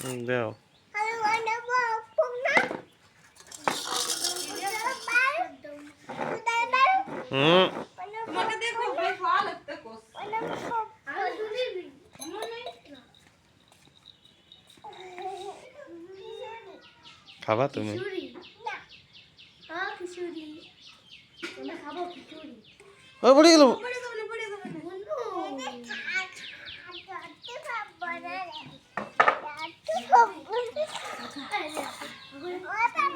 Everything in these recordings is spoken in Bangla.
দাও। হুম। খাবা তুমি? ও পড়ে গেল পড়ে যাবে না পড়ে যাবে না তো অত বাতের মধ্যে দেবো খাবার না তো বাতের মধ্যে এনে তো এক হাতে তো মা খেসারির সাথে মিশাইস না দেখবেন ছড়াইস না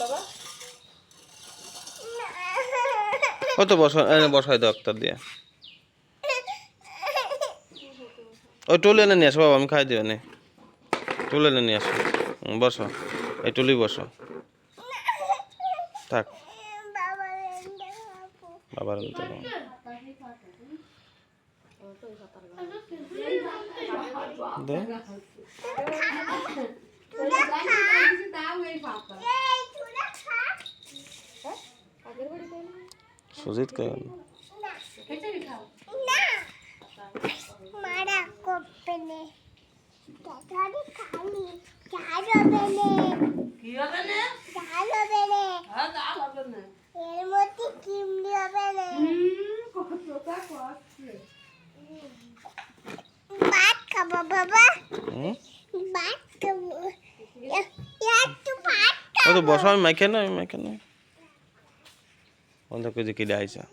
বাবা ও তো বসা বসাই দাও দিয়ে। ওই টুল এনে নিয়ে আসো বাবা আমি খাই দিও নে। টুল এনে নিয়ে আসো। বসো। এই টুলি বসো। থাক। বাবার সুজিত কে না খেচড়ি খাও না মারা কোপনে তাড়াতাড়ি খালি চার হবে নে কি হবে না? চার হবে নে হ্যাঁ ডাল হবে না। এর মধ্যে কিমলি হবে নে। হুম কতটা কষ্ট ভাত খাব বাবা। ভাত খাব। একটু ভাত খাব। তো বসো আমি মাইকে না আমি মাইকে না বন্ধ করে যে কিনে আইসা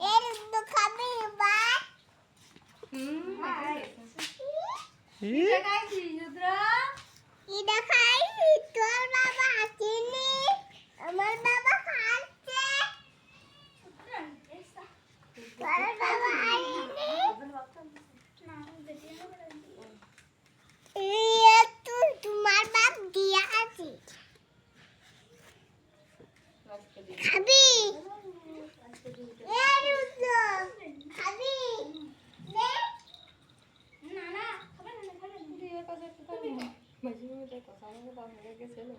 এর তো খাবি ভাত হুম ই, খাইছি রুদ্রা এটা খাই তোর বাবা আসেনি আমার বাবা খাচ্ছে তোর বাবা আসেনি ইয়ে তুই তোমার বাপ দিয়া আছে। খাবি? না না খাবে না খাবে না মাঝে মাঝে কথা আমাকে বাবা গেছিল